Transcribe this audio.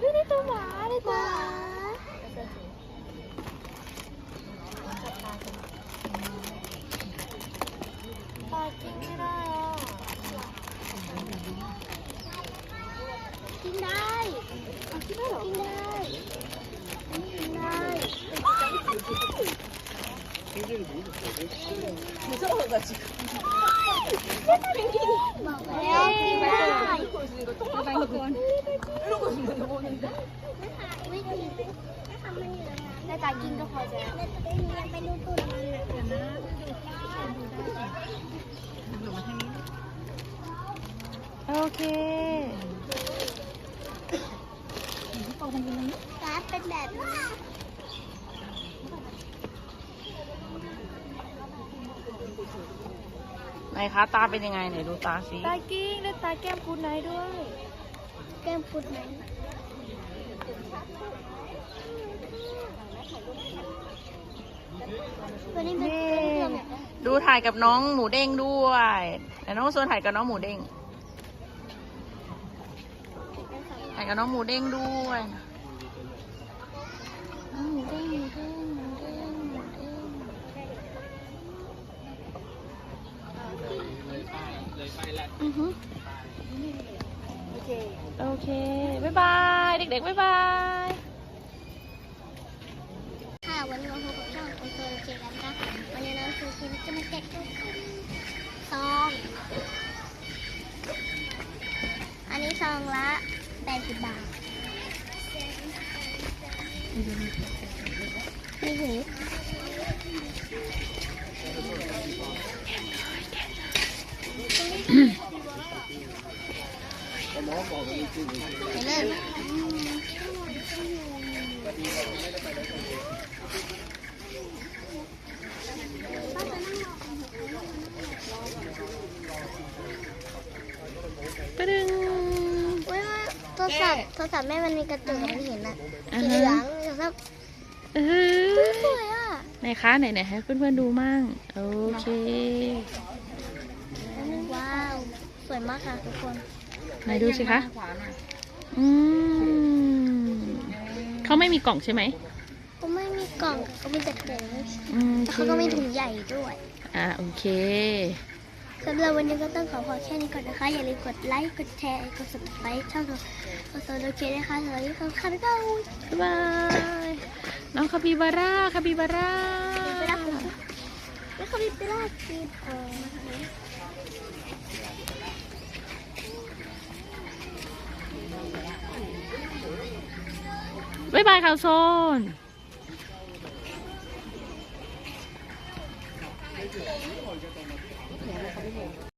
Dito ma, dito. บอกแล้วกินได้วิธีทำมันอกากินก็พอจะยังไปดูตัวมันนะโอเคการเป็นแบบนี้ ไหนคะตาเป็นยังไงไหนดูตาสิตากิ้งและตาแก้มคุณไนท์ด้วย แก้มพุดไหมวันนี้เป็นเย้เครื่องแบบดูถ่ายกับน้องหมูเด้งด้วยไหนน้องโซนถ่ายกับน้องหมูเด้ง ถ่ายกับน้องหมูเด้งด้วยน้องหมูเด้งหมูเด้งหมูเด้งหมูเด้ง อือฮึโอเคโอเค บ๊ายบาย เด็กๆ บ๊ายบาย ค่ะ วันนี้มาพบกับช่องโอโซเจกันค่ะวันนี้เราคือคิมจะมาแกะซอง อันนี้ซองละ80บาท มีหู ไปเลยเว้ยว่าโทรศัพท์โทรศัพท์แม่มันมีกระจกมันเห็นอะอ่าสีฮะเหลืองโทรศัพท์เอสอวยอะไหนคะไหนไหนให้เพื่อนๆดูมั่งโอเค ว้าว สวยมากค่ะทุกคน ไหนดูสิคะอืมเขาไม่มีกล่องใช่ไหมก็ไม่มีกล่องก็มีแต่ถุงอืมแล้วเขาก็มีถุงใหญ่ด้วย อ่าโอเคสำหรับวันนี้ก็ต้องขอพอแค่นี้ก่อนนะคะ อย่าลืมกดไลค์ กดแชร์ กด subscribe ช่องของโอโซโดเคนะคะสวัสดีค่ะค่ะบ๊ายบายบ๊ายบายน้องคาปิบาร่าคาปิบาร่าไปรับผมแล้วเขามีไปลากกีบทอ บ๊ายบายค่ะโซน